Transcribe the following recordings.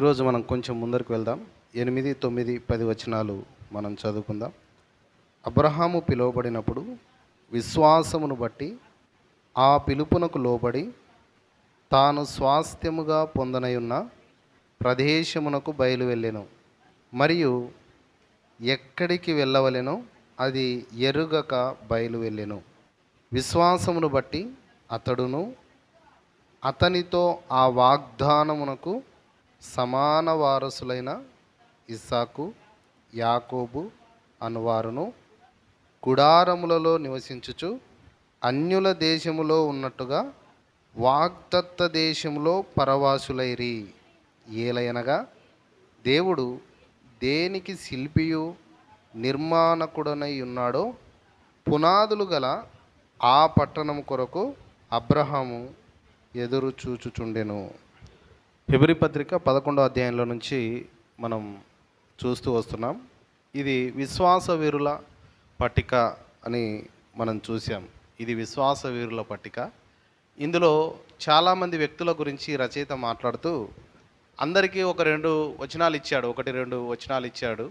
ఈరోజు మనం కొంచెం ముందరకు వెళ్దాం. ఎనిమిది తొమ్మిది పది వచనాలు మనం చదువుకుందాం. అబ్రహాము పిలువబడినప్పుడు విశ్వాసమును బట్టి ఆ పిలుపునకు లోబడి తాను స్వాస్థ్యముగా పొందనయున్న ప్రదేశమునకు బయలు వెళ్ళెను మరియు ఎక్కడికి వెళ్ళవలెనో అది ఎరుగక బయలు వెళ్ళెను విశ్వాసమును బట్టి అతడును అతనితో ఆ వాగ్దానమునకు సమాన వారసులైన ఇస్సాకు యాకోబు అనువారును గుడారములలో నివసించుచు అన్యుల దేశములో ఉన్నట్టుగా వాగ్దత్త దేశంలో పరవాసులైరి. ఏలయనగా దేవుడు దేనికి శిల్పియు నిర్మాణకుడనై ఉన్నాడో పునాదులు గల ఆ పట్టణము కొరకు అబ్రహాము ఎదురు చూచుచుండెను. ఫిబ్రి పత్రిక పదకొండో అధ్యాయంలో నుంచి మనం చూస్తూ వస్తున్నాం. ఇది విశ్వాస వీరుల పట్టిక అని మనం చూసాం ఇది విశ్వాస వీరుల పట్టిక. ఇందులో చాలామంది వ్యక్తుల గురించి రచయిత మాట్లాడుతూ అందరికీ ఒక రెండు వచనాలు ఇచ్చాడు ఒకటి రెండు వచనాలు ఇచ్చాడు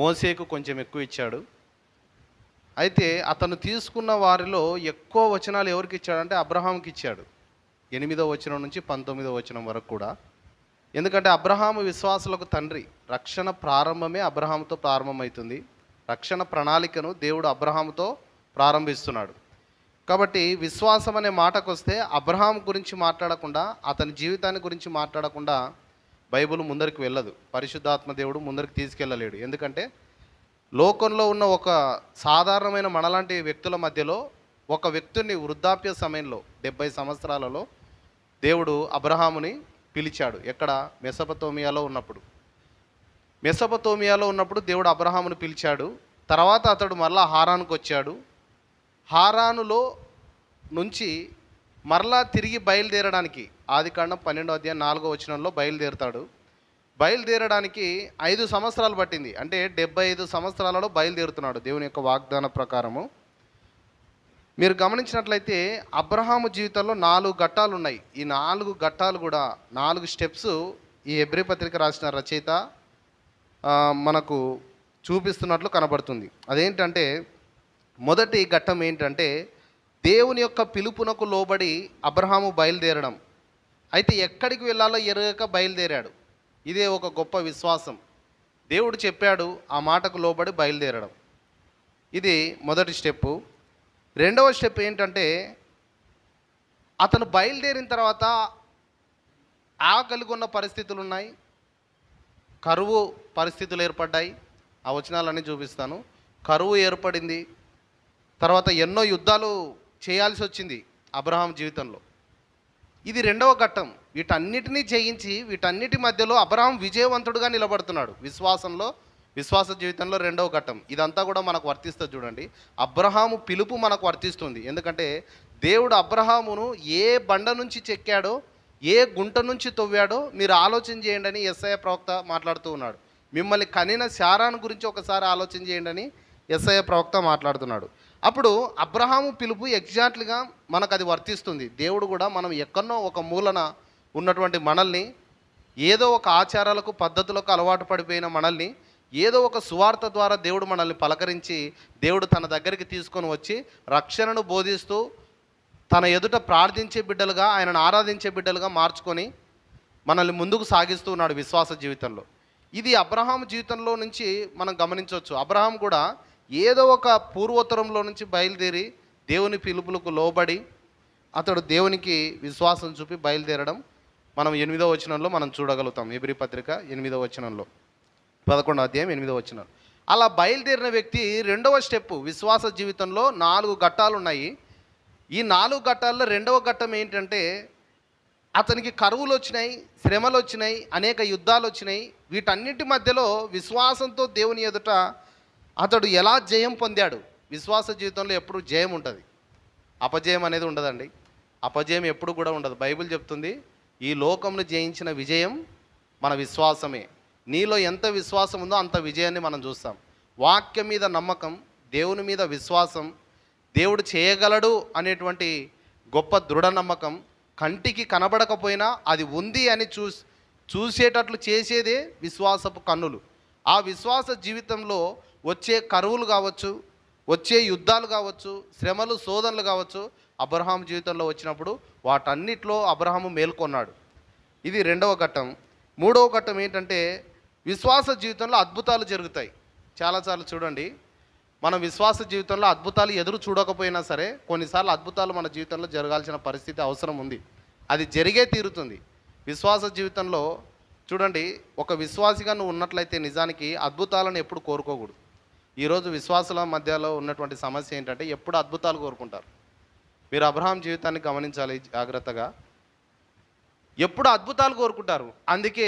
మోసేకు కొంచెం ఎక్కువ ఇచ్చాడు. అయితే అతను తీసుకున్న వారిలో ఎక్కువ వచనాలు ఎవరికి ఇచ్చాడంటే అబ్రహాంకి ఇచ్చాడు. ఎనిమిదో వచనం నుంచి పంతొమ్మిదో వచనం వరకు కూడా. ఎందుకంటే అబ్రహాము విశ్వాసులకు తండ్రి రక్షణ ప్రారంభమే అబ్రహాముతో ప్రారంభమవుతుంది. రక్షణ ప్రణాళికను దేవుడు అబ్రహాముతో ప్రారంభిస్తున్నాడు. కాబట్టి విశ్వాసం అనే మాటకు వస్తే అబ్రహాం గురించి మాట్లాడకుండా అతని జీవితాన్ని గురించి మాట్లాడకుండా బైబిల్ ముందరికి వెళ్ళదు. పరిశుద్ధాత్మ దేవుడు ముందరికి తీసుకెళ్ళలేడు. ఎందుకంటే లోకంలో ఉన్న ఒక సాధారణమైన మనలాంటి వ్యక్తుల మధ్యలో ఒక వ్యక్తిని వృద్ధాప్య సమయంలో డెబ్బై సంవత్సరాలలో దేవుడు అబ్రహాముని పిలిచాడు. ఎక్కడ? మెసపతోమియాలో ఉన్నప్పుడు. మెసపతోమియాలో ఉన్నప్పుడు దేవుడు అబ్రహామును పిలిచాడు. తర్వాత అతడు మరలా హారానుకు వచ్చాడు. హారానులో నుంచి మరలా తిరిగి బయలుదేరడానికి ఆది కాండం పన్నెండో అధ్యాయం నాలుగో వచనంలో బయలుదేరుతాడు. బయలుదేరడానికి ఐదు సంవత్సరాలు పట్టింది. అంటే డెబ్బై ఐదు సంవత్సరాలలో బయలుదేరుతున్నాడు దేవుని యొక్క వాగ్దాన ప్రకారము. మీరు గమనించినట్లయితే అబ్రహాము జీవితంలో నాలుగు ఘట్టాలు ఉన్నాయి. ఈ నాలుగు ఘట్టాలు కూడా నాలుగు స్టెప్స్ ఈ ఎబ్రి పత్రిక రాసిన రచయిత మనకు చూపిస్తున్నట్లు కనబడుతుంది. అదేంటంటే మొదటి ఘట్టం ఏంటంటే దేవుని యొక్క పిలుపునకు లోబడి అబ్రహాము బయలుదేరడం. అయితే ఎక్కడికి వెళ్ళాలో ఎరగక బయలుదేరాడు. ఇదే ఒక గొప్ప విశ్వాసం. దేవుడు చెప్పాడు ఆ మాటకు లోబడి బయలుదేరడం. ఇది మొదటి స్టెప్పు. రెండవ స్టెప్ ఏంటంటే అతను బయలుదేరిన తర్వాత ఆకలిగొన్న పరిస్థితులు ఉన్నాయి కరువు పరిస్థితులు ఏర్పడ్డాయి. ఆ వచనాలన్నీ చూపిస్తాను. కరువు ఏర్పడింది తర్వాత ఎన్నో యుద్ధాలు చేయాల్సి వచ్చింది అబ్రహాం జీవితంలో. ఇది రెండవ ఘట్టం. వీటన్నిటినీ జయించి వీటన్నిటి మధ్యలో అబ్రహాం విజయవంతుడుగా నిలబడుతున్నాడు విశ్వాసంలో. విశ్వాస జీవితంలో రెండవ ఘట్టం. ఇదంతా కూడా మనకు వర్తిస్తుంది చూడండి. అబ్రహాము పిలుపు మనకు వర్తిస్తుంది. ఎందుకంటే దేవుడు అబ్రహామును ఏ బండ నుంచి చెక్కాడో ఏ గుంట నుంచి తవ్వాడో మీరు ఆలోచన చేయండి అని ఎస్ఐ ప్రవక్త మాట్లాడుతూ ఉన్నాడు. మిమ్మల్ని కనిన శారాను గురించి ఒకసారి ఆలోచన చేయండి అని ఎస్ఐ ప్రవక్త మాట్లాడుతున్నాడు. అప్పుడు అబ్రహాము పిలుపు ఎగ్జాక్ట్లీగా మనకు అది వర్తిస్తుంది. దేవుడు కూడా మనం ఎక్కడో ఒక మూలన ఉన్నటువంటి మనల్ని ఏదో ఒక ఆచారాలకు పద్ధతులకు అలవాటు పడిపోయిన మనల్ని ఏదో ఒక సువార్త ద్వారా దేవుడు మనల్ని పలకరించి దేవుడు తన దగ్గరికి తీసుకొని వచ్చి రక్షణను బోధిస్తూ తన ఎదుట ప్రార్థించే బిడ్డలుగా ఆయనను ఆరాధించే బిడ్డలుగా మార్చుకొని మనల్ని ముందుకు సాగిస్తూ ఉన్నాడు విశ్వాస జీవితంలో. ఇది అబ్రహాం జీవితంలో నుంచి మనం గమనించవచ్చు. అబ్రహాం కూడా ఏదో ఒక పూర్వోత్తరంలో నుంచి బయలుదేరి దేవుని పిలుపులకు లోబడి అతడు దేవునికి విశ్వాసం చూపి బయలుదేరడం మనం ఎనిమిదో వచనంలో మనం చూడగలుగుతాం. ఎబ్రి పత్రిక ఎనిమిదో వచనంలో. పదకొండో అధ్యాయం ఎనిమిదో వచ్చిన అలా బయలుదేరిన వ్యక్తి రెండవ స్టెప్ విశ్వాస జీవితంలో నాలుగు ఘట్టాలు ఉన్నాయి ఈ నాలుగు ఘట్టాల్లో రెండవ ఘట్టం ఏంటంటే అతనికి కరువులు వచ్చినాయి శ్రమలు వచ్చినాయి అనేక యుద్ధాలు వచ్చినాయి. వీటన్నిటి మధ్యలో విశ్వాసంతో దేవుని ఎదుట అతడు ఎలా జయం పొందాడు? విశ్వాస జీవితంలో ఎప్పుడు జయం ఉంటుంది అపజయం అనేది ఉండదండి. అపజయం ఎప్పుడు కూడా ఉండదు. బైబిల్ చెప్తుంది ఈ లోకంను జయించిన విజయం మన విశ్వాసమే. నీలో ఎంత విశ్వాసం ఉందో అంత విజయాన్ని మనం చూస్తాం. వాక్యం మీద నమ్మకం దేవుని మీద విశ్వాసం దేవుడు చేయగలడు అనేటువంటి గొప్ప దృఢ నమ్మకం కంటికి కనబడకపోయినా అది ఉంది అని చూ చూసేటట్లు చేసేదే విశ్వాసపు కన్నులు. ఆ విశ్వాస జీవితంలో వచ్చే కరువులు కావచ్చు వచ్చే యుద్ధాలు కావచ్చు శ్రమలు శోధనలు కావచ్చు అబ్రహాం జీవితంలో వచ్చినప్పుడు వాటన్నిటిలో అబ్రహాము మేల్కొన్నాడు. ఇది రెండవ ఘట్టం. మూడవ ఘట్టం ఏంటంటే విశ్వాస జీవితంలో అద్భుతాలు జరుగుతాయి. చాలాసార్లు చూడండి. మన విశ్వాస జీవితంలో అద్భుతాలు ఎదురు చూడకపోయినా సరే కొన్నిసార్లు అద్భుతాలు మన జీవితంలో జరగాల్సిన పరిస్థితి అవసరం ఉంది. అది జరిగే తీరుతుంది. విశ్వాస జీవితంలో చూడండి ఒక విశ్వాసిగా నువ్వు ఉన్నట్లయితే నిజానికి అద్భుతాలను ఎప్పుడు కోరుకోకూడదు. ఈరోజు విశ్వాసుల మధ్యలో ఉన్నటువంటి సమస్య ఏంటంటే ఎప్పుడు అద్భుతాలు కోరుకుంటారు? మీరు అబ్రహాం జీవితాన్ని గమనించాలి జాగ్రత్తగా. ఎప్పుడు అద్భుతాలు కోరుకుంటారు. అందుకే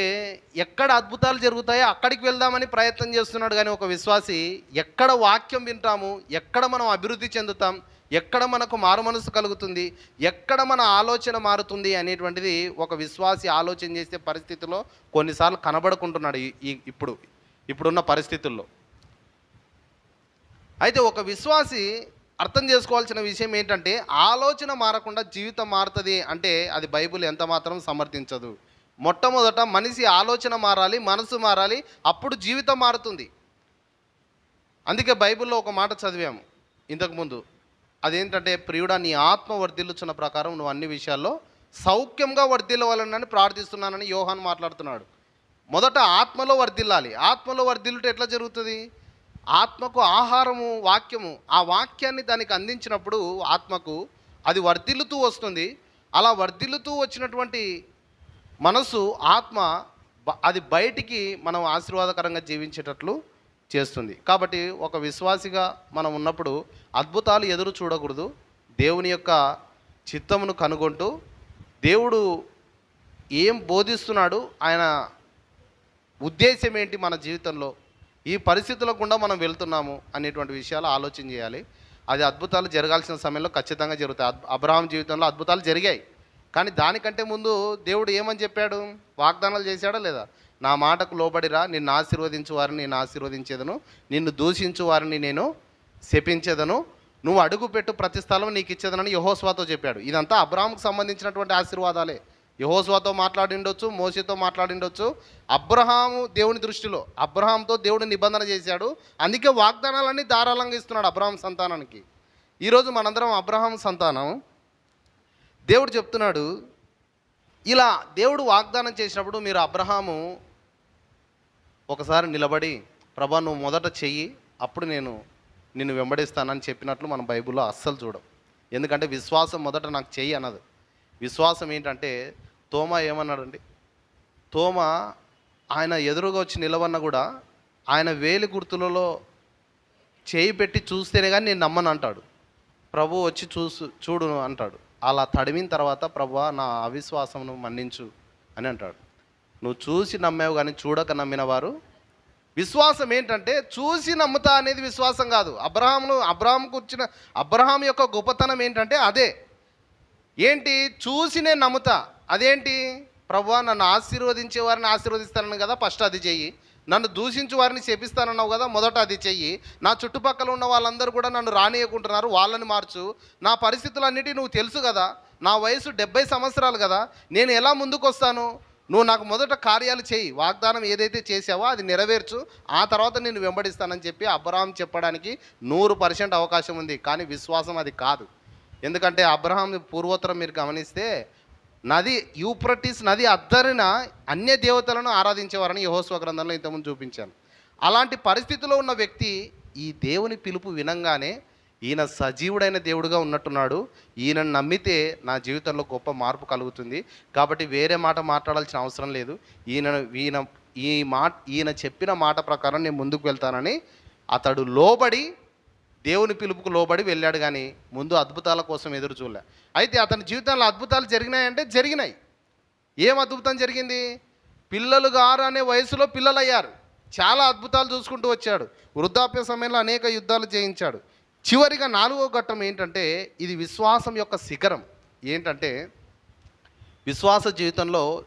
ఎక్కడ అద్భుతాలు జరుగుతాయో అక్కడికి వెళ్దామని ప్రయత్నం చేస్తున్నాడు కానీ ఒక విశ్వాసి ఎక్కడ వాక్యం వింటాము ఎక్కడ మనం అభివృద్ధి చెందుతాం ఎక్కడ మనకు మారు మనసు కలుగుతుంది ఎక్కడ మన ఆలోచన మారుతుంది అనేటువంటిది ఒక విశ్వాసి ఆలోచన చేసే పరిస్థితిలో కొన్నిసార్లు కనబడుకుంటున్నాడు ఈ- ఈ ఇప్పుడు ఇప్పుడున్న పరిస్థితుల్లో. అయితే ఒక విశ్వాసి అర్థం చేసుకోవాల్సిన విషయం ఏంటంటే ఆలోచన మారకుండా జీవితం మారుతుంది అంటే అది బైబిల్ ఎంత మాత్రం సమర్థించదు. మొట్టమొదట మనిషి ఆలోచన మారాలి మనసు మారాలి అప్పుడు జీవితం మారుతుంది. అందుకే బైబిల్లో ఒక మాట చదివాము ఇంతకుముందు అదేంటంటే ప్రియుడా నీ ఆత్మ వర్ధిల్లుచున్న ప్రకారం నువ్వు అన్ని విషయాల్లో సౌఖ్యంగా వర్ధిల్లవాలని ప్రార్థిస్తున్నానని యోహాన్ మాట్లాడుతున్నాడు. మొదట ఆత్మలో వర్ధిల్లాలి. ఆత్మలో వర్ధిల్లుట ఎట్లా జరుగుతుంది? ఆత్మకు ఆహారము వాక్యము ఆ వాక్యాన్ని దానికి అందించినప్పుడు ఆత్మకు అది వర్ధిల్లుతూ వస్తుంది. అలా వర్ధిల్లుతూ వచ్చినటువంటి మనసు ఆత్మ బ- అది బయటికి మనం ఆశీర్వాదకరంగా జీవించేటట్లు చేస్తుంది. కాబట్టి ఒక విశ్వాసిగా మనం ఉన్నప్పుడు అద్భుతాలు ఎదురు చూడకూడదు. దేవుని యొక్క చిత్తమును కనుగొంటూ దేవుడు ఏం బోధిస్తున్నాడు ఆయన ఉద్దేశం ఏంటి మన జీవితంలో? ఈ పరిస్థితుల గుండా మనం వెళ్తున్నాము అనేటువంటి విషయాలు ఆలోచన చేయాలి. అది అద్భుతాలు జరగాల్సిన సమయంలో ఖచ్చితంగా జరుగుతాయి. అబ్రహాం జీవితంలో అద్భుతాలు జరిగాయి. కానీ దానికంటే ముందు దేవుడు ఏమని చెప్పాడు? వాగ్దానాలు చేశాడా లేదా? నా మాటకు లోబడిరా నిన్ను ఆశీర్వదించు వారిని నేను ఆశీర్వదించేదను నిన్ను దూషించు వారిని నేను శపించేదను నువ్వు అడుగు పెట్టు ప్రతి స్థలం నీకు ఇచ్చేదనని యహోస్వాతో చెప్పాడు. ఇదంతా అబ్రాహంకు సంబంధించినటువంటి ఆశీర్వాదాలే. యహోస్వాతో మాట్లాడిండొచ్చు మోసతో మాట్లాడిండొచ్చు. అబ్రహాము దేవుని దృష్టిలో అబ్రహాంతో దేవుడు నిబంధన చేశాడు. అందుకే వాగ్దానాలన్నీ ధారాళంగా ఇస్తున్నాడు అబ్రహాం సంతానానికి. ఈరోజు మనందరం అబ్రహాం సంతానం. దేవుడు చెప్తున్నాడు ఇలా దేవుడు వాగ్దానం చేసినప్పుడు మీరు అబ్రహాము ఒకసారి నిలబడి ప్రభా నువ్వు మొదట చెయ్యి అప్పుడు నేను నిన్ను వెంబడిస్తానని చెప్పినట్లు మన బైబిల్లో అస్సలు చూడం. ఎందుకంటే విశ్వాసం మొదట నాకు చెయ్యి అన్నది. విశ్వాసం ఏంటంటే తోమ ఏమన్నాడండి? తోమ ఆయన ఎదురుగా వచ్చి నిలవన్న కూడా ఆయన వేలి గుర్తులలో చేయి పెట్టి చూస్తేనే కానీ నేను నమ్మను అంటాడు. ప్రభు వచ్చి చూసు చూడు అంటాడు. అలా తడిమిన తర్వాత ప్రభు నా అవిశ్వాసమును మన్నించు అని అంటాడు. నువ్వు చూసి నమ్మావు కానీ చూడక నమ్మిన వారు విశ్వాసం ఏంటంటే చూసి నమ్ముతా అనేది విశ్వాసం కాదు. అబ్రహాంను అబ్రహాంకు వచ్చిన అబ్రహాం యొక్క గొప్పతనం ఏంటంటే అదే. ఏంటి? చూసి నేను నమ్ముతా. అదేంటి? ప్రభు నన్ను ఆశీర్వదించే వారిని ఆశీర్వదిస్తానని కదా ఫస్ట్ అది చెయ్యి. నన్ను దూషించు వారిని శపిస్తానన్నావు కదా మొదట అది చెయ్యి. నా చుట్టుపక్కల ఉన్న వాళ్ళందరూ కూడా నన్ను రానియకుంటున్నారు వాళ్ళని మార్చు. నా పరిస్థితులన్నిటి నువ్వు తెలుసు కదా. నా వయసు డెబ్బై సంవత్సరాలు కదా. నేను ఎలా ముందుకు వస్తాను నువ్వు నాకు మొదట కార్యాలు చేయి వాగ్దానం ఏదైతే చేసావో అది నెరవేర్చు. ఆ తర్వాత నేను వెంబడిస్తానని చెప్పి అబ్రహాం చెప్పడానికి నూరు పర్సెంట్ అవకాశం ఉంది. కానీ విశ్వాసం అది కాదు. ఎందుకంటే అబ్రహాం పూర్వోత్తరం మీరు గమనిస్తే నది యూప్రటిస్ నది అద్దరిన అన్య దేవతలను ఆరాధించేవారని యహోస్వ గ్రంథంలో ఇంతకుముందు చూపించాను. అలాంటి పరిస్థితిలో ఉన్న వ్యక్తి ఈ దేవుని పిలుపు వినంగానే ఈయన సజీవుడైన దేవుడుగా ఉన్నట్టున్నాడు. ఈయనను నమ్మితే నా జీవితంలో గొప్ప మార్పు కలుగుతుంది. కాబట్టి వేరే మాట మాట్లాడాల్సిన అవసరం లేదు. ఈయన ఈయన ఈ మాట ఈయన చెప్పిన మాట ప్రకారం నేను ముందుకు వెళ్తానని అతడు లోబడి దేవుని పిలుపుకు లోబడి వెళ్ళాడు కానీ ముందు అద్భుతాల కోసం ఎదురు చూడలే. అయితే అతని జీవితంలో అద్భుతాలు జరిగినాయంటే జరిగినాయి. ఏం అద్భుతం జరిగింది? పిల్లలు గారు అనే వయసులో పిల్లలు అయ్యారు చాలా అద్భుతాలు చూసుకుంటూ వచ్చాడు. వృద్ధాప్య సమయంలో అనేక యుద్ధాలు చేయించాడు. చివరిగా నాలుగో ఘట్టం ఏంటంటే ఇది విశ్వాసం యొక్క శిఖరం. ఏంటంటే విశ్వాస జీవితంలో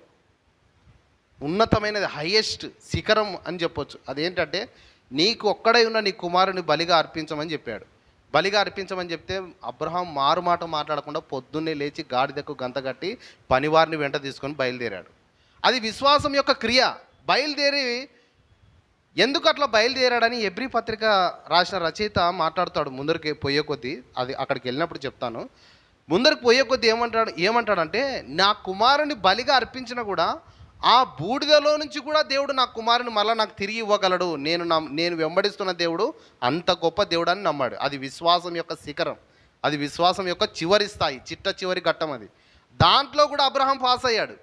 ఉన్నతమైనది హైయెస్ట్ శిఖరం అని చెప్పొచ్చు. అదేంటంటే నీకు ఒక్కడై ఉన్న నీ కుమారుని బలిగా అర్పించమని చెప్పాడు. బలిగా అర్పించమని చెప్తే అబ్రహాం మారు మాట మాట్లాడకుండా పొద్దున్నే లేచి గాడిదకు గంత కట్టి పనివారిని వెంట తీసుకొని బయలుదేరాడు. అది విశ్వాసం యొక్క క్రియ. బయలుదేరి ఎందుకు అట్లా బయలుదేరాడని ఎబ్రి పత్రిక రాసిన రచయిత మాట్లాడుతాడు ముందరికి పోయే కొద్దీ. అది అక్కడికి వెళ్ళినప్పుడు చెప్తాను. ముందరికి పోయే కొద్దీ ఏమంటాడు ఏమంటాడంటే నా కుమారుని బలిగా అర్పించిన కూడా ఆ బూడిదలో నుంచి కూడా దేవుడు నా కుమారుని మళ్ళీ నాకు తిరిగి ఇవ్వగలడు. నేను నా నేను వెంబడిస్తున్న దేవుడు అంత గొప్ప దేవుడు అని నమ్మాడు. అది విశ్వాసం యొక్క శిఖరం. అది విశ్వాసం యొక్క చివరి స్థాయి చిట్ట చివరి ఘట్టం అది. దాంట్లో కూడా అబ్రహాం పాస్ అయ్యాడు.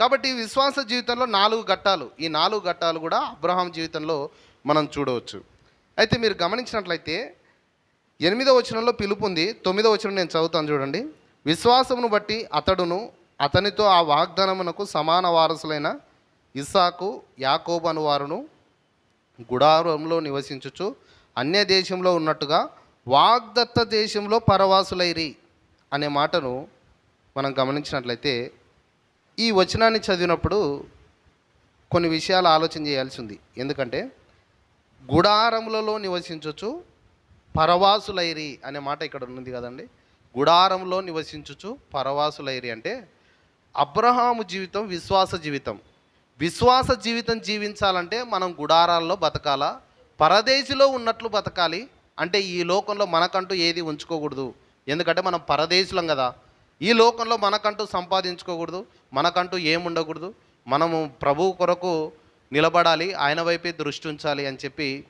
కాబట్టి ఈ విశ్వాస జీవితంలో నాలుగు ఘట్టాలు. ఈ నాలుగు ఘట్టాలు కూడా అబ్రహాం జీవితంలో మనం చూడవచ్చు. అయితే మీరు గమనించినట్లయితే ఎనిమిదో వచనంలో పిలుపు ఉంది. తొమ్మిదో వచనం నేను చదువుతాను చూడండి. విశ్వాసమును బట్టి అతడును అతనితో ఆ వాగ్దానమునకు సమాన వారసులైన ఇస్సాకు యాకోబు అను వారును గుడారంలో నివసించుచు అన్య దేశంలో ఉన్నట్టుగా వాగ్దత్త దేశంలో పరవాసులైరి అనే మాటను మనం గమనించినట్లయితే ఈ వచనాన్ని చదివినప్పుడు కొన్ని విషయాలు ఆలోచన చేయాల్సి ఉంది. ఎందుకంటే గుడారములలో నివసించవచ్చు పరవాసులైరి అనే మాట ఇక్కడ ఉంది కదండి. గుడారంలో నివసించుచు పరవాసులైరి అంటే అబ్రహాము జీవితం విశ్వాస జీవితం. విశ్వాస జీవితం జీవించాలంటే మనం గుడారాల్లో బతకాలా? పరదేశిలో ఉన్నట్లు బతకాలి? అంటే ఈ లోకంలో మనకంటూ ఏది ఉంచుకోకూడదు. ఎందుకంటే మనం పరదేశులం కదా. ఈ లోకంలో మనకంటూ సంపాదించుకోకూడదు. మనకంటూ ఏముండకూడదు. మనము ప్రభు కొరకు నిలబడాలి ఆయన వైపే దృష్టి ఉంచాలి అని చెప్పి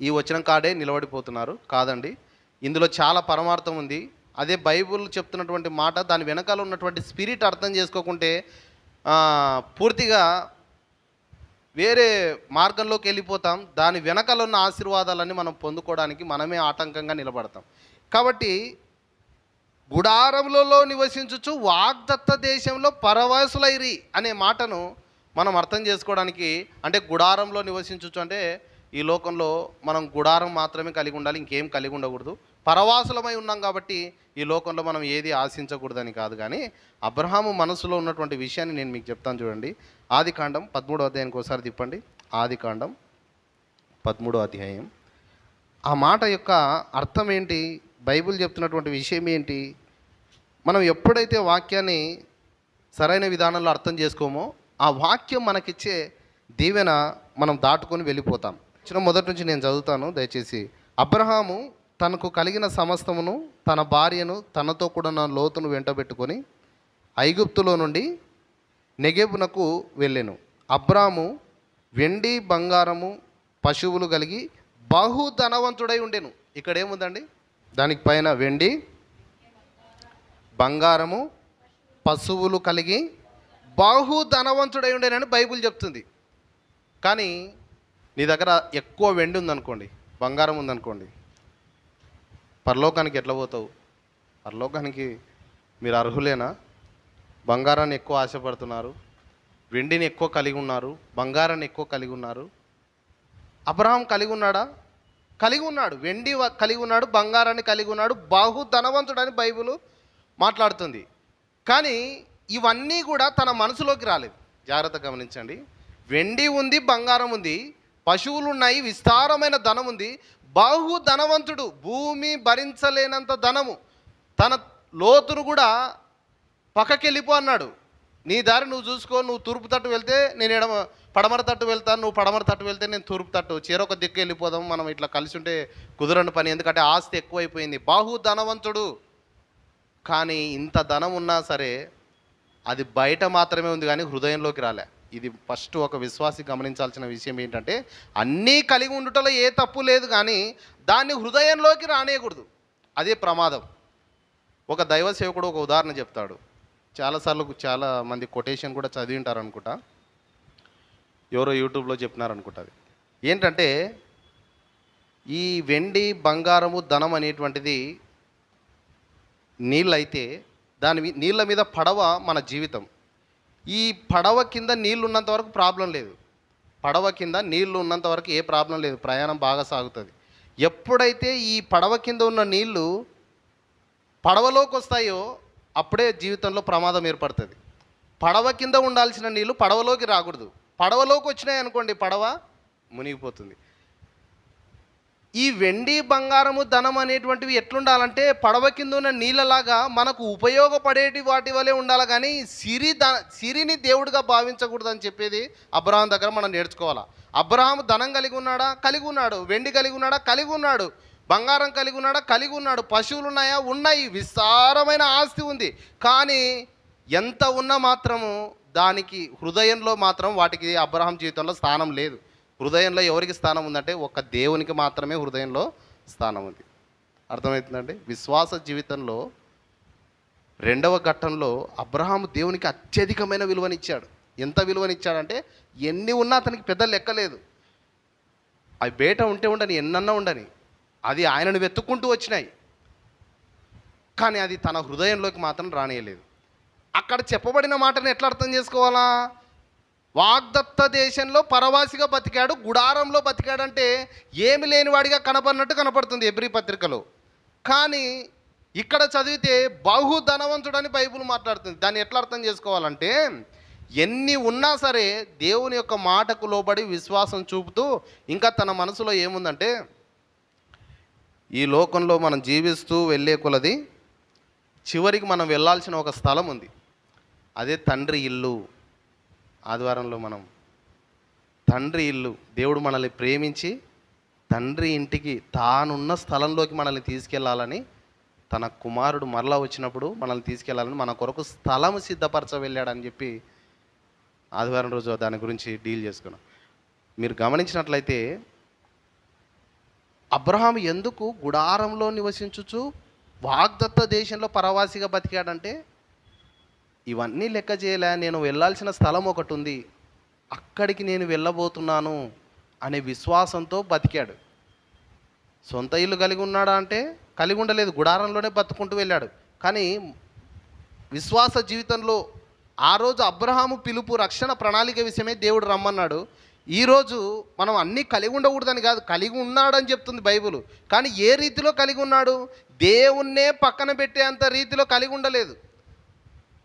ఈ వచనం కాడే నిలబడిపోతున్నారు. కాదండి. ఇందులో చాలా పరమార్థం ఉంది. అదే బైబుల్ చెప్తున్నటువంటి మాట దాని వెనకాల ఉన్నటువంటి స్పిరిట్ అర్థం చేసుకోకుంటే పూర్తిగా వేరే మార్గంలోకి వెళ్ళిపోతాం. దాని వెనకాల ఉన్న ఆశీర్వాదాలన్నీ మనం పొందుకోవడానికి మనమే ఆటంకంగా నిలబడతాం. కాబట్టి గుడారములలో నివసించుచు వాగ్దత్త దేశంలో పరవాసులైరి అనే మాటను మనం అర్థం చేసుకోవడానికి అంటే గుడారంలో నివసించవచ్చు అంటే ఈ లోకంలో మనం గుడారం మాత్రమే కలిగి ఉండాలి ఇంకేం కలిగి ఉండకూడదు. పరవాసులమై ఉన్నాం కాబట్టి ఈ లోకంలో మనం ఏది ఆశించకూడదని కాదు కానీ అబ్రహాము మనసులో ఉన్నటువంటి విషయాన్ని నేను మీకు చెప్తాను చూడండి. ఆది కాండం పదమూడో అధ్యాయానికి ఒకసారి తిప్పండి. ఆది కాండం పదమూడో అధ్యాయం. ఆ మాట యొక్క అర్థం ఏంటి? బైబిల్ చెప్తున్నటువంటి విషయం ఏంటి? మనం ఎప్పుడైతే వాక్యాన్ని సరైన విధానంలో అర్థం చేసుకోమో ఆ వాక్యం మనకిచ్చే దీవెన మనం దాటుకొని వెళ్ళిపోతాం. చిన్న మొదటి నుంచి నేను చదువుతాను దయచేసి. అబ్రహాము తనకు కలిగిన సమస్తమును తన భార్యను తనతో కూడా నా లోతును వెంటబెట్టుకొని ఐగుప్తులో నుండి నెగెబునకు వెళ్ళాను. అబ్రాము వెండి బంగారము పశువులు కలిగి బహు ధనవంతుడై ఉండెను. ఇక్కడ ఏముందండి? దానికి పైన వెండి బంగారము పశువులు కలిగి బహు ధనవంతుడై ఉండేనని బైబిల్ చెప్తుంది. కానీ నీ దగ్గర ఎక్కువ వెండి ఉందనుకోండి బంగారం ఉందనుకోండి పరలోకానికి ఎట్లా పోతావు? పరలోకానికి మీరు అర్హులేనా? బంగారాన్ని ఎక్కువ ఆశపడుతున్నారు వెండిని ఎక్కువ కలిగి ఉన్నారు బంగారాన్ని ఎక్కువ కలిగి ఉన్నారు. అబ్రహాం కలిగి ఉన్నాడా? కలిగి ఉన్నాడు. వెండి కలిగి ఉన్నాడు బంగారాన్ని కలిగి ఉన్నాడు బాహు ధనవంతుడని బైబిల్ మాట్లాడుతుంది. కానీ ఇవన్నీ కూడా తన మనసులోకి రాలేదు. జాగ్రత్త గమనించండి. వెండి ఉంది బంగారం ఉంది పశువులు ఉన్నాయి విస్తారమైన ధనం ఉంది బాహు ధనవంతుడు భూమి భరించలేనంత ధనము. తన లోతును కూడా పక్కకి వెళ్ళిపో అన్నాడు. నీ దారి నువ్వు చూసుకో నువ్వు తూర్పు తట్టు వెళ్తే నేను ఎడమ పడమర తట్టు వెళ్తాను నువ్వు పడమర తట్టు వెళ్తే నేను తూర్పు తట్టు చేరొక దిక్కు వెళ్ళిపోదాం మనం ఇట్లా కలిసి ఉంటే కుదరని పని ఎందుకంటే ఆస్తి ఎక్కువైపోయింది. బాహు ధనవంతుడు కానీ ఇంత ధనం ఉన్నా సరే అది బయట మాత్రమే ఉంది కానీ హృదయంలోకి రాలే. ఇది ఫస్ట్ ఒక విశ్వాసి గమనించాల్సిన విషయం ఏంటంటే అన్నీ కలిగి ఉండుటలో ఏ తప్పు లేదు కానీ దాన్ని హృదయంలోకి రానేయకూడదు. అదే ప్రమాదం. ఒక దైవ సేవకుడు ఒక ఉదాహరణ చెప్తాడు. చాలాసార్లు చాలా మంది కొటేషన్ కూడా చదివి ఉంటారు అనుకుంటా. ఎవరో యూట్యూబ్లో చెప్పినారనుకుంటుంది ఏంటంటే ఈ వెండి బంగారము ధనం అనేటువంటిది నీళ్ళైతే దాని నీళ్ళ మీద పడవ మన జీవితం. ఈ పడవ కింద నీళ్ళు ఉన్నంత వరకు ప్రాబ్లం లేదు. పడవ కింద నీళ్ళు ఉన్నంత వరకు ఏ ప్రాబ్లం లేదు. ప్రయాణం బాగా సాగుతుంది. ఎప్పుడైతే ఈ పడవ కింద ఉన్న నీళ్ళు పడవలోకి వస్తాయో అప్పుడే జీవితంలో ప్రమాదం ఏర్పడుతుంది. పడవ కింద ఉండాల్సిన నీళ్ళు పడవలోకి రాకూడదు. పడవలోకి వచ్చినాయి అనుకోండి పడవ మునిగిపోతుంది. ఈ వెండి బంగారము ధనం అనేటువంటివి ఎట్లుండాలంటే పడవ కింద ఉన్న నీళ్ళలాగా మనకు ఉపయోగపడేటి వాటి వలె ఉండాలి కానీ సిరి ద సిరిని దేవుడిగా భావించకూడదని చెప్పేది అబ్రహాం దగ్గర మనం నేర్చుకోవాలా. అబ్రహాం ధనం కలిగి ఉన్నాడా? కలిగి ఉన్నాడు. వెండి కలిగి ఉన్నాడా? కలిగి ఉన్నాడు. బంగారం కలిగి ఉన్నాడా? కలిగి ఉన్నాడు. పశువులు ఉన్నాయా? ఉన్నాయి. విస్తారమైన ఆస్తి ఉంది. కానీ ఎంత ఉన్నా మాత్రము దానికి హృదయంలో మాత్రం వాటికి అబ్రహాం జీవితంలో స్థానం లేదు. హృదయంలో ఎవరికి స్థానం ఉందంటే ఒక దేవునికి మాత్రమే హృదయంలో స్థానం ఉంది. అర్థమవుతుందండి? విశ్వాస జీవితంలో రెండవ ఘట్టంలో అబ్రహాం దేవునికి అత్యధికమైన విలువనిచ్చాడు. ఎంత విలువనిచ్చాడంటే ఎన్ని ఉన్నా అతనికి పెద్ద లెక్కలేదు అవి బయట ఉంటే ఉండని ఎన్నన్నా ఉండని అది ఆయనను వెతుక్కుంటూ వచ్చినాయి. కానీ అది తన హృదయంలోకి మాత్రం రానియలేదు. అక్కడ చెప్పబడిన మాటను ఎట్లా అర్థం చేసుకోవాలా? వాగ్దత్త దేశంలో పరవాసిగా బతికాడు గుడారంలో బతికాడంటే ఏమి లేనివాడిగా కనపడినట్టు కనపడుతుంది ఎబ్రి పత్రికలో. కానీ ఇక్కడ చదివితే బహు ధనవంతుడని బైబుల్ మాట్లాడుతుంది. దాన్ని ఎట్లా అర్థం చేసుకోవాలంటే ఎన్ని ఉన్నా సరే దేవుని యొక్క మాటకు లోబడి విశ్వాసం చూపుతూ ఇంకా తన మనసులో ఏముందంటే ఈ లోకంలో మనం జీవిస్తూ వెళ్ళే కొలది చివరికి మనం వెళ్ళాల్సిన ఒక స్థలం ఉంది. అదే తండ్రి ఇల్లు. ఆదివారంలో మనం తండ్రి ఇల్లు దేవుడు మనల్ని ప్రేమించి తండ్రి ఇంటికి తానున్న స్థలంలోకి మనల్ని తీసుకెళ్ళాలని తన కుమారుడు మరలా వచ్చినప్పుడు మనల్ని తీసుకెళ్ళాలని మన కొరకు స్థలం సిద్ధపరచ వెళ్ళాడని చెప్పి ఆదివారం రోజు దాని గురించి డీల్ చేసుకున్నాం. మీరు గమనించినట్లయితే అబ్రహాం ఎందుకు గుడారంలో నివసించుచు వాగ్దత్త దేశంలో పరవాసిగా బతికాడంటే ఇవన్నీ లెక్క చేయలే నేను వెళ్ళాల్సిన స్థలం ఒకటి ఉంది అక్కడికి నేను వెళ్ళబోతున్నాను అనే విశ్వాసంతో బతికాడు. సొంత ఇల్లు కలిగి ఉన్నాడా అంటే కలిగి ఉండలేదు గుడారంలోనే బతుకుంటూ వెళ్ళాడు. కానీ విశ్వాస జీవితంలో ఆ రోజు అబ్రహాము పిలుపు రక్షణ ప్రణాళిక విషయమే దేవుడు రమ్మన్నాడు. ఈరోజు మనం అన్నీ కలిగి ఉండకూడదని కాదు కలిగి ఉన్నాడని చెప్తుంది బైబుల్. కానీ ఏ రీతిలో కలిగి ఉన్నాడు? దేవుణ్ణే పక్కన పెట్టేంత రీతిలో కలిగి ఉండలేదు.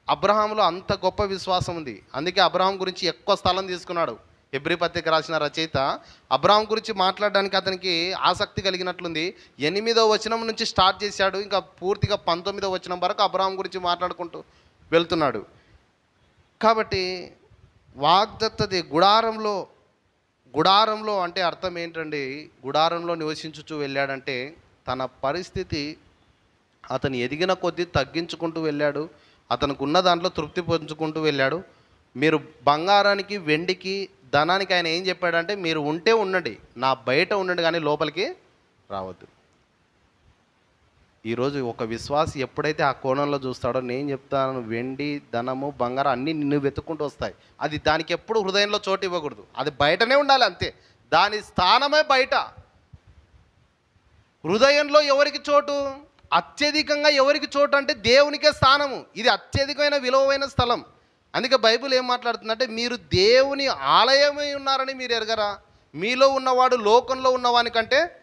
అబ్రహాంలో అంత గొప్ప విశ్వాసం ఉంది. అందుకే అబ్రహాం గురించి ఎక్కువ స్థలం తీసుకున్నాడు. ఎబ్రి పత్రిక రాసిన రచయిత. అబ్రహాం గురించి మాట్లాడడానికి అతనికి ఆసక్తి కలిగినట్లుంది. ఎనిమిదో వచనం నుంచి స్టార్ట్ చేశాడు. ఇంకా పూర్తిగా పంతొమ్మిదో వచనం వరకు అబ్రహాం గురించి మాట్లాడుకుంటూ వెళ్తున్నాడు. కాబట్టి వాగ్దత్తది గుడారంలో గుడారంలో అంటే అర్థం ఏంటండి? గుడారంలో నివసించుచూ వెళ్ళాడంటే తన పరిస్థితి అతను ఎదిగిన కొద్దీ తగ్గించుకుంటూ వెళ్ళాడు. అతనికి ఉన్న దాంట్లో తృప్తి పొందుకుంటూ వెళ్ళాడు. మీరు బంగారానికి వెండికి ధనానికి ఆయన ఏం చెప్పాడంటే మీరు ఉంటే ఉండండి నా బయట ఉండండి కానీ లోపలికి రావద్దు. ఈరోజు ఒక విశ్వాసి ఎప్పుడైతే ఆ కోణంలో చూస్తాడో నేను చెప్తాను వెండి ధనము బంగారం అన్నీ నిన్ను వెతుక్కుంటూ వస్తాయి. అది దానికి ఎప్పుడు హృదయంలో చోటు ఇవ్వకూడదు. అది బయటనే ఉండాలి అంతే. దాని స్థానమే బయట. హృదయంలో ఎవరికి చోటు? అత్యధికంగా ఎవరికి చోటు అంటే దేవునికే స్థానము. ఇది అత్యధికమైన విలువైన స్థలం. అందుకే బైబిల్ ఏం మాట్లాడుతుందంటే మీరు దేవుని ఆలయమై ఉన్నారని మీరు ఎరగరా. మీలో ఉన్నవాడు లోకంలో ఉన్నవానికంటే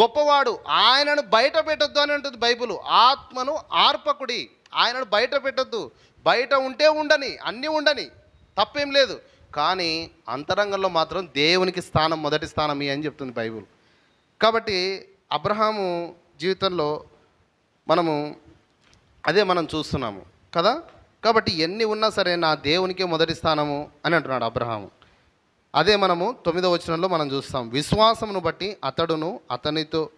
గొప్పవాడు. ఆయనను బయట పెట్టొద్దు అని ఉంటుంది బైబిల్. ఆత్మను ఆర్పకుడి. ఆయనను బయట పెట్టొద్దు. బయట ఉంటే ఉండని అన్నీ ఉండని. తప్పేం లేదు. కానీ అంతరంగంలో మాత్రం దేవునికి స్థానం మొదటి స్థానం అని చెప్తుంది బైబిల్. కాబట్టి అబ్రహాము జీవితంలో మనము అదే మనం చూస్తున్నాము కదా? కాబట్టి ఎన్ని ఉన్నా సరే నా దేవునికే మొదటి స్థానము అని అంటున్నాడు అబ్రహాము. అదే మనము తొమ్మిదో వచనంలో మనం చూస్తాం విశ్వాసమును బట్టి అతడును అతనితో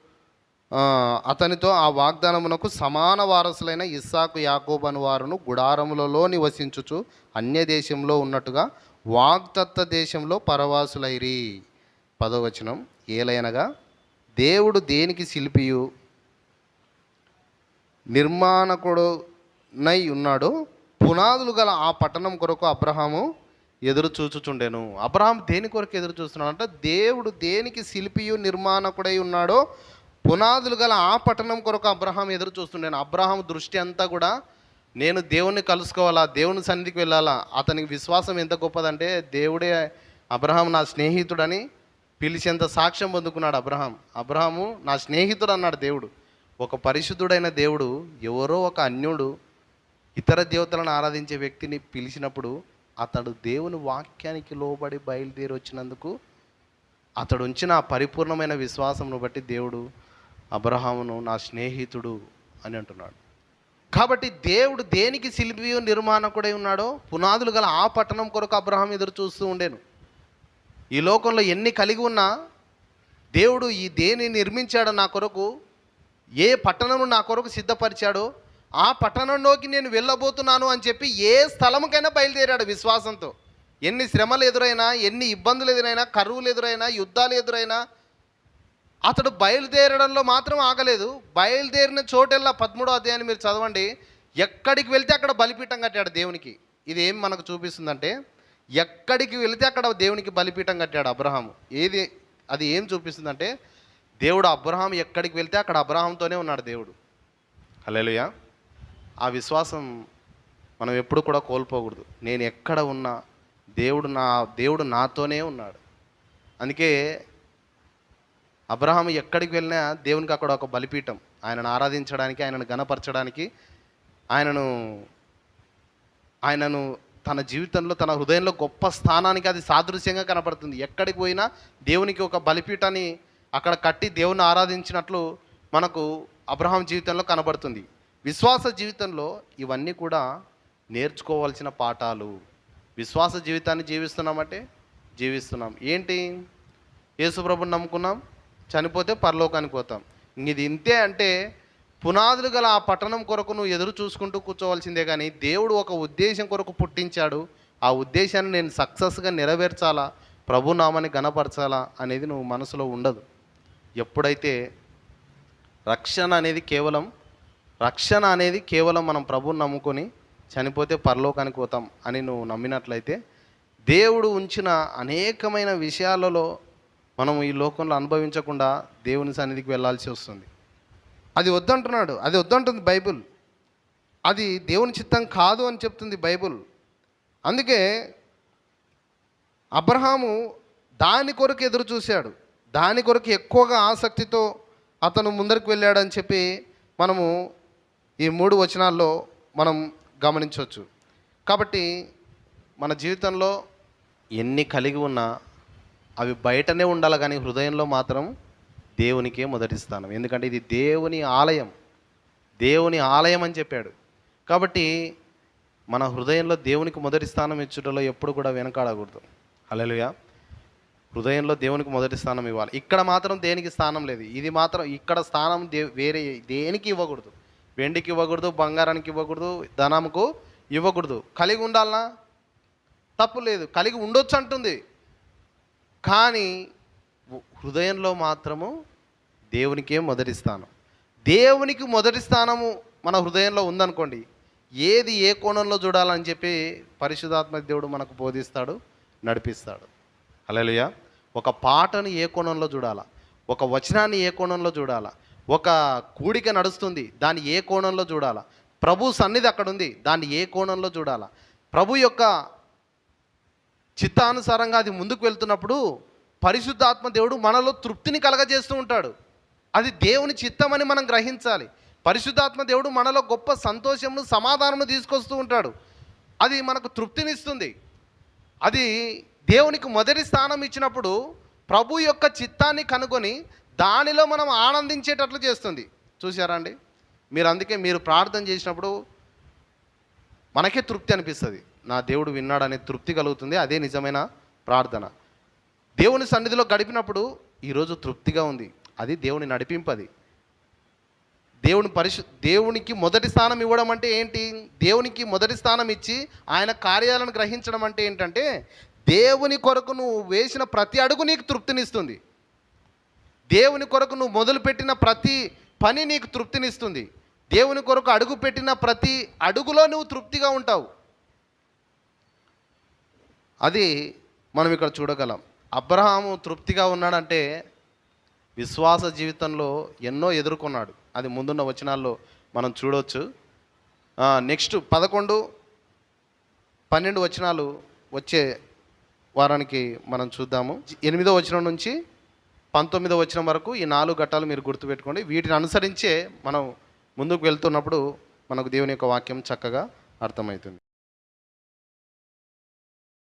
అతనితో ఆ వాగ్దానమునకు సమాన వారసులైన ఇస్సాకు యాకోబు వారును గుడారములలో నివసించుచు అన్య దేశంలో ఉన్నట్టుగా వాగ్దత్త దేశంలో పరవాసులైరి. పదవచనం ఏలైనగా దేవుడు దేనికి శిల్పియు? నిర్మాణకుడునై ఉన్నాడు. పునాదులు గల ఆ పట్టణం కొరకు అబ్రహాము ఎదురు చూచుచుండెను. అబ్రహాం దేని కొరకు ఎదురు చూస్తున్నాడు అంటే దేవుడు దేనికి శిల్పియు నిర్మాణకుడై ఉన్నాడో పునాదులు గల ఆ పట్టణం కొరకు అబ్రహాం ఎదురు చూస్తుండేను. అబ్రహాం దృష్టి అంతా కూడా నేను దేవుణ్ణి కలుసుకోవాలా దేవుని సన్నిధికి వెళ్ళాలా అతనికి విశ్వాసం ఎంత గొప్పదంటే దేవుడే అబ్రహాం నా స్నేహితుడని పిలిచేంత సాక్ష్యం పొందుకున్నాడు అబ్రహాం అబ్రహాము నా స్నేహితుడు అన్నాడు దేవుడు. ఒక పరిశుద్ధుడైన దేవుడు ఎవరో ఒక అన్యుడు ఇతర దేవతలను ఆరాధించే వ్యక్తిని పిలిచినప్పుడు అతడు దేవుని వాక్యానికి లోబడి బయలుదేరి వచ్చినందుకు అతడు ఉంచిన ఆ పరిపూర్ణమైన విశ్వాసమును బట్టి దేవుడు అబ్రహామును నా స్నేహితుడు అని అంటున్నాడు. కాబట్టి దేవుడు దేనికి శిల్పియు నిర్మాణకుడై ఉన్నాడో పునాదులు గల ఆ పట్టణం కొరకు అబ్రహాం ఎదురు చూస్తూ ఉండేను. ఈ లోకంలో ఎన్ని కలిగి ఉన్నా దేవుడు ఈ దేని నిర్మించాడో నా కొరకు ఏ పట్టణము నా కొరకు సిద్ధపరిచాడో ఆ పట్టణంలోకి నేను వెళ్ళబోతున్నాను అని చెప్పి ఏ స్థలముకైనా బయలుదేరాడు విశ్వాసంతో. ఎన్ని శ్రమలు ఎదురైనా ఎన్ని ఇబ్బందులు ఎదురైనా కరువులు ఎదురైనా యుద్ధాలు ఎదురైనా అతడు బయలుదేరడంలో మాత్రం ఆగలేదు. బయలుదేరిన చోటెల్లా పదమూడో అధ్యాయాన్ని మీరు చదవండి. ఎక్కడికి వెళ్తే అక్కడ బలిపీఠం కట్టాడు దేవునికి. ఇది ఏం మనకు చూపిస్తుందంటే ఎక్కడికి వెళితే అక్కడ దేవునికి బలిపీఠం కట్టాడు అబ్రహాము. ఏది అది ఏం చూపిస్తుందంటే దేవుడు అబ్రహాం ఎక్కడికి వెళ్తే అక్కడ అబ్రహాంతోనే ఉన్నాడు దేవుడు. హల్లెలూయా. ఆ విశ్వాసం మనం ఎప్పుడు కూడా కోల్పోకూడదు. నేను ఎక్కడ ఉన్నా దేవుడు నా దేవుడు నాతోనే ఉన్నాడు. అందుకే అబ్రహాం ఎక్కడికి వెళ్ళినా దేవునికి అక్కడ ఒక బలిపీఠం. ఆయనను ఆరాధించడానికి ఆయనను గణపరచడానికి ఆయనను ఆయనను తన జీవితంలో తన హృదయంలో గొప్ప స్థానానికి అది సాదృశ్యంగా కనపడుతుంది. ఎక్కడికి పోయినా దేవునికి ఒక బలిపీఠాన్ని అక్కడ కట్టి దేవుని ఆరాధించినట్లు మనకు అబ్రహాం జీవితంలో కనబడుతుంది. విశ్వాస జీవితంలో ఇవన్నీ కూడా నేర్చుకోవాల్సిన పాఠాలు. విశ్వాస జీవితాన్ని జీవిస్తున్నామంటే జీవిస్తున్నాం. ఏంటి? యేసుప్రభుని నమ్ముకున్నాం. చనిపోతే పరలోకానికి పోతాం. ఇది ఇంతే అంటే పునాదులు గల ఆ పట్టణం కొరకు నువ్వు ఎదురు చూసుకుంటూ కూర్చోవలసిందే కానీ దేవుడు ఒక ఉద్దేశం కొరకు పుట్టించాడు. ఆ ఉద్దేశాన్ని నేను సక్సెస్గా నెరవేర్చాలా? ప్రభు నామాన్ని గణపరచాలా అనేది నువ్వు మనసులో ఉండదు. ఎప్పుడైతే రక్షణ అనేది కేవలం రక్షణ అనేది కేవలం మనం ప్రభుని నమ్ముకొని చనిపోతే పరలోకానికి పోతాం అని నువ్వు నమ్మినట్లయితే దేవుడు ఉంచిన అనేకమైన విషయాలలో మనం ఈ లోకంలో అనుభవించకుండా దేవుని సన్నిధికి వెళ్ళాల్సి వస్తుంది. అది వద్దంటున్నాడు అది వద్దంటుంది బైబుల్. అది దేవుని చిత్తం కాదు అని చెప్తుంది బైబుల్. అందుకే అబ్రహాము దాని కొరకు ఎదురు చూశాడు. దాని కొరకు ఎక్కువగా ఆసక్తితో అతను ముందరికి వెళ్ళాడని చెప్పి మనము ఈ మూడు వచనాల్లో మనం గమనించవచ్చు. కాబట్టి మన జీవితంలో ఎన్ని కలిగి ఉన్నా అవి బయటనే ఉండాలి కానీ హృదయంలో మాత్రం దేవునికే మొదటి స్థానం. ఎందుకంటే ఇది దేవుని ఆలయం. దేవుని ఆలయం అని చెప్పాడు. కాబట్టి మన హృదయంలో దేవునికి మొదటి స్థానం ఇచ్చుటలో ఎప్పుడు కూడా వెనకాడకూడదు. హల్లెలూయా. హృదయంలో దేవునికి మొదటి స్థానం ఇవ్వాలి. ఇక్కడ మాత్రం దేనికి స్థానం లేదు. ఇది మాత్రం ఇక్కడ స్థానం దే వేరే దేనికి ఇవ్వకూడదు. వెండికి ఇవ్వకూడదు బంగారానికి ఇవ్వకూడదు ధనముకు ఇవ్వకూడదు. కలిగి ఉండాలనా? తప్పు లేదు. కలిగి ఉండొచ్చు అంటుంది. కానీ హృదయంలో మాత్రము దేవునికే మొదటి స్థానం. దేవునికి మొదటి స్థానము మన హృదయంలో ఉందనుకోండి ఏది ఏ కోణంలో చూడాలని చెప్పి పరిశుధాత్మ దేవుడు మనకు బోధిస్తాడు నడిపిస్తాడు. అలలుయ ఒక పాటను ఏ కోణంలో చూడాలా? ఒక వచనాన్ని ఏ కోణంలో చూడాలా? ఒక కూడిక నడుస్తుంది దాన్ని ఏ కోణంలో చూడాలా? ప్రభు సన్నిధి అక్కడ ఉంది దాన్ని ఏ కోణంలో చూడాలా? ప్రభు యొక్క చిత్తానుసారంగా అది ముందుకు వెళ్తున్నప్పుడు పరిశుద్ధాత్మ దేవుడు మనలో తృప్తిని కలగజేస్తూ ఉంటాడు. అది దేవుని చిత్తమని మనం గ్రహించాలి. పరిశుద్ధాత్మ దేవుడు మనలో గొప్ప సంతోషమును సమాధానము తీసుకొస్తూ ఉంటాడు. అది మనకు తృప్తినిస్తుంది. అది దేవునికి మొదటి స్థానం ఇచ్చినప్పుడు ప్రభు యొక్క చిత్తాన్ని కనుగొని దానిలో మనం ఆనందించేటట్లు చేస్తుంది. చూసారా అండి? మీరు అందుకే మీరు ప్రార్థన చేసినప్పుడు మనకే తృప్తి అనిపిస్తుంది. నా దేవుడు విన్నాడనే తృప్తి కలుగుతుంది. అదే నిజమైన ప్రార్థన. దేవుని సన్నిధిలో గడిపినప్పుడు ఈరోజు తృప్తిగా ఉంది. అది దేవుని నడిపింపది దేవుని పరిశు దేవునికి మొదటి స్థానం ఇవ్వడం అంటే ఏంటి? దేవునికి మొదటి స్థానం ఇచ్చి ఆయన కార్యాలను గ్రహించడం అంటే ఏంటంటే దేవుని కొరకు నువ్వు వేసిన ప్రతి అడుగు నీకు తృప్తినిస్తుంది. దేవుని కొరకు నువ్వు మొదలుపెట్టిన ప్రతి పని నీకు తృప్తినిస్తుంది. దేవుని కొరకు అడుగు పెట్టిన ప్రతి అడుగులో నువ్వు తృప్తిగా ఉంటావు. అది మనం ఇక్కడ చూడగలం. అబ్రహాము తృప్తిగా ఉన్నాడంటే విశ్వాస జీవితంలో ఎన్నో ఎదుర్కొన్నాడు. అది ముందున్న వచనాల్లో మనం చూడవచ్చు నెక్స్ట్ పదకొండు పన్నెండు వచనాలు వచ్చే వారానికి మనం చూద్దాము. ఎనిమిదో వచనం నుంచి పంతొమ్మిదో వచనం వరకు ఈ నాలుగు ఘట్టాలు మీరు గుర్తుపెట్టుకోండి. వీటిని అనుసరించే మనం ముందుకు వెళ్తున్నప్పుడు మనకు దేవుని యొక్క వాక్యం చక్కగా అర్థమవుతుంది.